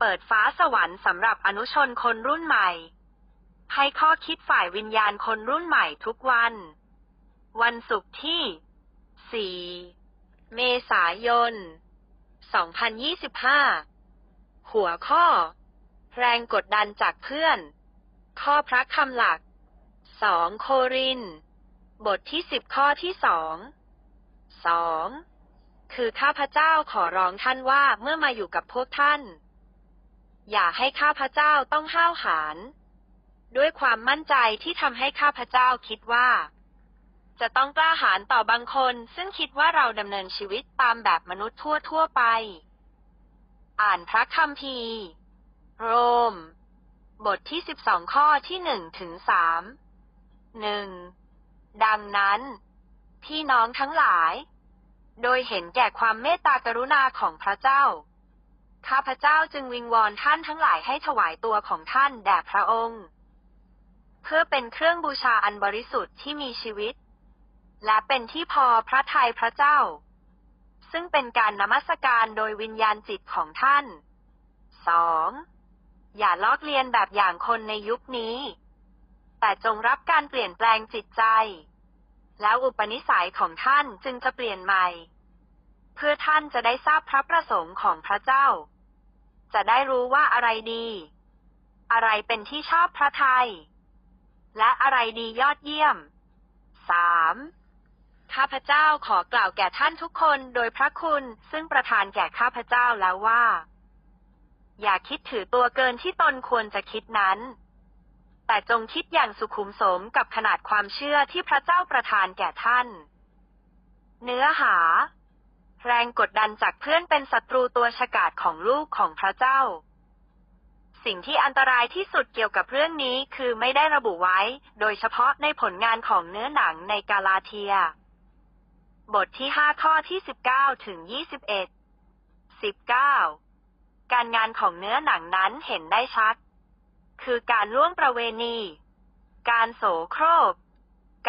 เปิดฟ้าสวรรค์สำหรับอนุชนคนรุ่นใหม่ ให้ข้อคิดฝ่ายวิญญาณคนรุ่นใหม่ทุกวัน วันศุกร์ที่ 4 เมษายน 2025 หัวข้อ แรงกดดันจากเพื่อน ข้อพระคำหลัก 2 โคริน บทที่ 10 ข้อที่ 2 2คือข้าพเจ้าขอร้องท่านว่าเมื่อมาอยู่กับพวกท่าน อย่าให้ข้าพเจ้าต้องห้าวหาญด้วยความมั่นใจที่ทำให้ข้าพเจ้าคิดว่า จะต้องกล้าหาญต่อบางคน ซึ่งคิดว่าเราดำเนินชีวิตตามแบบมนุษย์ทั่วทั่วไป อ่านพระคัมภีร์ โรม บทที่ 12 ข้อที่ 1 ถึง 3 1. ดังนั้น พี่น้องทั้งหลาย โดยเห็นแก่ความเมตตากรุณาของพระเจ้า ข้าพเจ้าจึงวิงวอนท่านทั้งหลายให้ถวายตัวของท่านแด่พระองค์ เพื่อเป็นเครื่องบูชาอันบริสุทธิ์ที่มีชีวิต และเป็นที่พอพระทัยพระเจ้า ซึ่งเป็นการนมัสการโดยวิญญาณจิตของท่าน 2. อย่าลอกเลียนแบบอย่างคนในยุคนี้ แต่จงรับการเปลี่ยนแปลงจิตใจ แล้วอุปนิสัยของท่านจึงจะเปลี่ยนใหม่ พื่อท่านจะได้ทราบพระประสงค์ของพระเจ้า จะได้รู้ว่าอะไรดี อะไรเป็นที่ชอบพระทยัย และอะไรดียอดเยี่ยม 3. ข้าพเจ้าขอกล่าวแก่ท่านทุกคนโดยพระคุณซึ่งประทานแก่ข้าพเจ้าแล้วว่า อย่าคิดถือตัวเกินที่ตนควรจะคิดนั้น แต่จงคิดอย่างสุขุมสมกับขนาดความเชื่อที่พระเจ้าประทานแก่ท่าน เนื้อหา แรงกดดันจากเพื่อนเป็นศัตรูตัวฉกาจของลูกของพระเจ้า สิ่งที่อันตรายที่สุดเกี่ยวกับเรื่องนี้คือไม่ได้ระบุไว้ โดยเฉพาะในผลงานของเนื้อหนังในกาลาเทีย บทที่ 5 ข้อที่ 19 ถึง 21 19 การงานของเนื้อหนังนั้นเห็นได้ชัด คือการล่วงประเวณี การโสโครก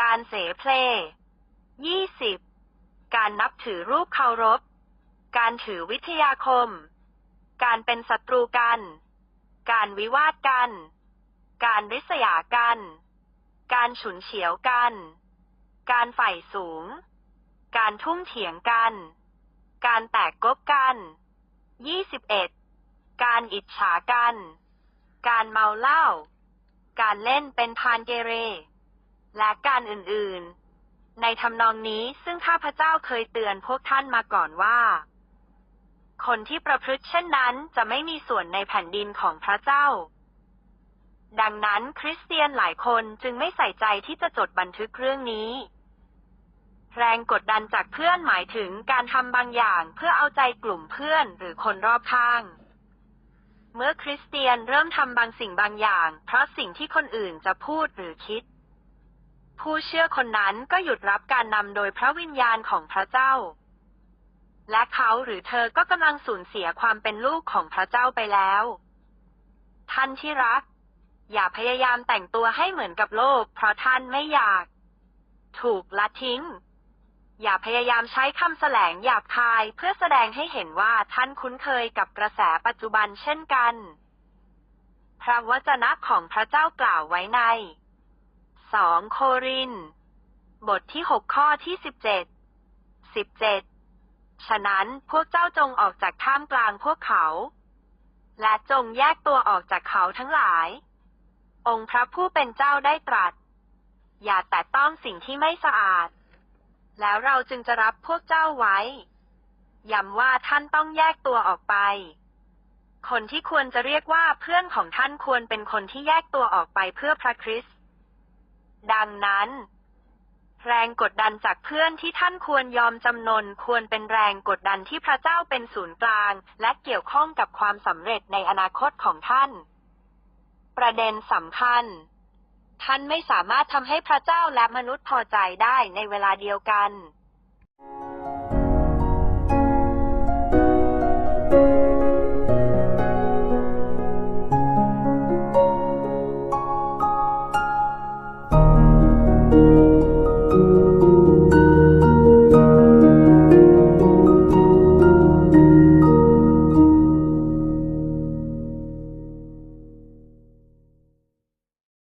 การเสเพล20 การนับถือรูปเคารพ การถือวิทยาคม การเป็นศัตรูกัน การวิวาทกัน การริษยากัน การฉุนเฉียวกัน การใฝ่สูง การทุ่มเถียงกัน การแตกกบกัน21การอิจฉากัน การเมาเหล้า การเล่นเป็นพานเกเร และการอื่นๆ ในทำนองนี้ซึ่งข้าพเจ้าเคยเตือนพวกท่านมาก่อนว่า คนที่ประพฤติเช่นนั้นจะไม่มีส่วนในแผ่นดินของพระเจ้า ดังนั้นคริสเตียนหลายคนจึงไม่ใส่ใจที่จะจดบันทึกเรื่องนี้ แรงกดดันจากเพื่อนหมายถึงการทำบางอย่างเพื่อเอาใจกลุ่มเพื่อนหรือคนรอบข้าง เมื่อคริสเตียนเริ่มทำบางสิ่งบางอย่าง เพราะสิ่งที่คนอื่นจะพูดหรือคิด ผู้เชื่อคนนั้นก็หยุดรับการนำโดยพระวิญญาณของพระเจ้า และเขาหรือเธอก็กำลังสูญเสียความเป็นลูกของพระเจ้าไปแล้ว ท่านที่รัก อย่าพยายามแต่งตัวให้เหมือนกับโลก เพราะท่านไม่อยาก ถูกละทิ้ง อย่าพยายามใช้คำแสลงหยาบคายเพื่อแสดงให้เห็นว่าท่านคุ้นเคยกับกระแสปัจจุบันเช่นกัน พระวจนะของพระเจ้ากล่าวไว้ใน 2 โคริน บทที่ 6 ข้อที่ 17 17 ฉะนั้นพวกเจ้าจงออกจากท่ามกลางพวกเขา และจงแยกตัวออกจากเขาทั้งหลาย องค์พระผู้เป็นเจ้าได้ตรัส อย่าแตะต้องสิ่งที่ไม่สะอาด แล้วเราจึงจะรับพวกเจ้าไว้ย้ำว่าท่านต้องแยกตัวออกไป คนที่ควรจะเรียกว่าเพื่อนของท่านควรเป็นคนที่แยกตัวออกไปเพื่อพระคริสต์ ดังนั้น แรงกดดันจากเพื่อนที่ท่านควรยอมจำนนควรเป็นแรงกดดันที่พระเจ้าเป็นศูนย์กลาง และเกี่ยวข้องกับความสำเร็จในอนาคตของท่าน ประเด็นสำคัญ ท่านไม่สามารถทำให้พระเจ้าและมนุษย์พอใจได้ในเวลาเดียวกัน thank you